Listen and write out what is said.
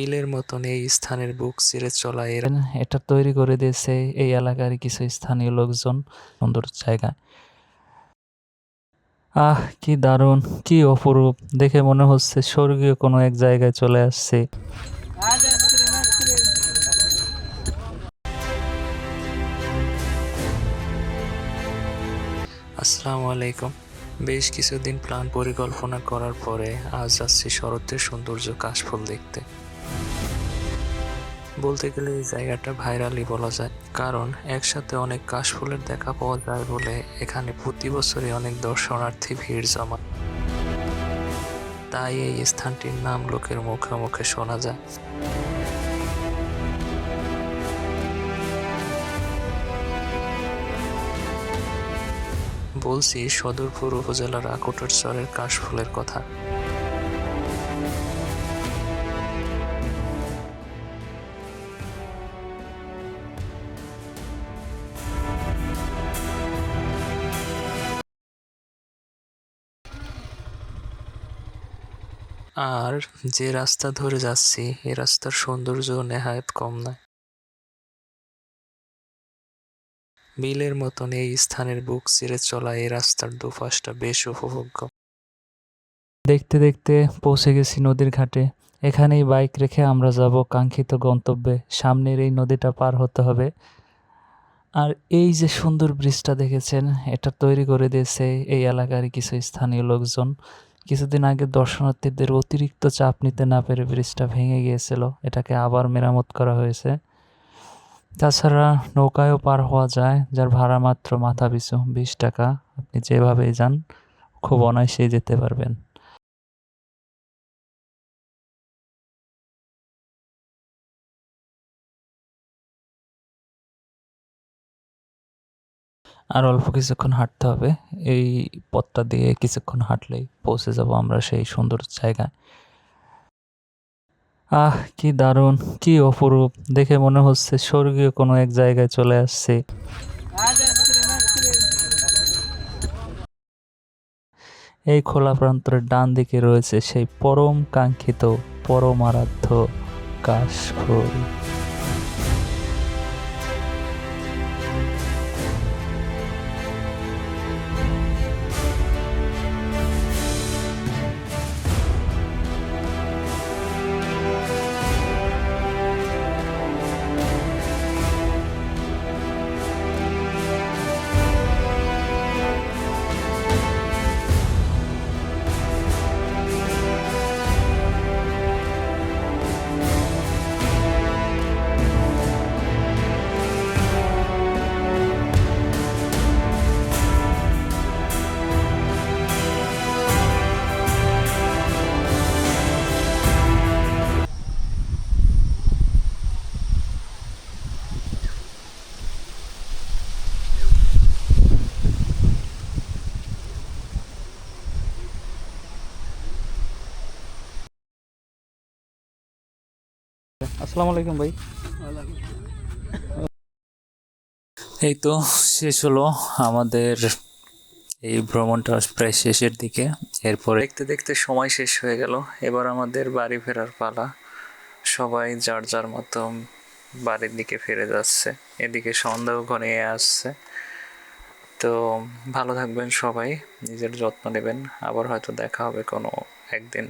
বিলের মতন এই স্থানের বুক চিরে চলা এর এটা তৈরি করে দিয়েছে এই এলাকার কিছু স্থানীয় লোকজন। সুন্দর জায়গা। আহ কি দারুণ কি অপরূপ। দেখে মনে হচ্ছে স্বর্গীয় কোনো এক জায়গায় চলে আসছে। আসসালামু আলাইকুম। বেশ কিছুদিন প্ল্যান পরিকল্পনা করার পরে আজ যাচ্ছি শরতের সৌন্দর্য কাশফুল দেখতে। বলতে গেলে এই জায়গাটা ভাইরালই বলা যায়। কারণ একসাথে অনেক কাশফুলের দেখা পাওয়া যায় বলে এখানে প্রতি বছরই অনেক দর্শনার্থী ভিড় জমা। তাই এই স্থানটির নাম লোকের মুখে মুখে শোনা যায়। বলছি সদরপুর উপজেলার আকুটের চরের কাশফুলের কথা। আর যে রাস্তা ধরে যাচ্ছি, এ রাস্তার সৌন্দর্য নেহায়ত কম নয়। বিলের মতন এই স্থানের বুক চিরে চলা এই রাস্তার দুপাশটা বেশ উপভোগ্য। দেখতে দেখতে পৌঁছে গেছি নদীর ঘাটে। এখানেই বাইক রেখে আমরা যাব কাঙ্ক্ষিত গন্তব্যে। সামনের এই নদীটা পার হতে হবে। আর এই যে সুন্দর ব্রিজটা দেখেছেন, এটা তৈরি করে দিয়েছে এই এলাকার কিছু স্থানীয় লোকজন। কিছুদিন আগে দর্শনার্থীদের অতিরিক্ত চাপ নিতে না পেরে ব্রিজটা ভেঙে গিয়েছিল। এটাকে আবার মেরামত করা হয়েছে। তাছাড়া নৌকায়ও পার হওয়া যায়, যার ভাড়া মাত্র মাথা পিছু বিশ টাকা। আপনি যেভাবেই যান, খুব অনায়াসেই যেতে পারবেন। আর অল্প কিছুক্ষণ হাঁটতে হবে। এই পথটা দিয়ে কিছুক্ষণ হাঁটলেই পৌঁছে যাব আমরা সেই সুন্দর জায়গায়। আহ, কি দারুণ, কি অপরূপ। দেখে মনে হচ্ছে স্বর্গীয় কোনো এক জায়গায় চলে আসছে। এই খোলা প্রান্তরের ডান দিকে রয়েছে সেই পরম কাঙ্ক্ষিত পরম আরাধ্য কাশফুল। আসসালামু আলাইকুম ভাই। এই তো শেষ হলো আমাদের এই ভ্রমণটা প্রায় শেষের দিকে। এরপরে দেখতে দেখতে সময় শেষ হয়ে গেল। এবার আমাদের বাড়ি ফেরার পালা। সবাই যার যার মতো বাড়ির দিকে ফিরে যাচ্ছে। এদিকে সন্ধ্যাও ঘনিয়ে আসছে। তো ভালো থাকবেন সবাই। নিজের যত্ন নেবেন। আবার হয়তো দেখা হবে কোনো একদিন।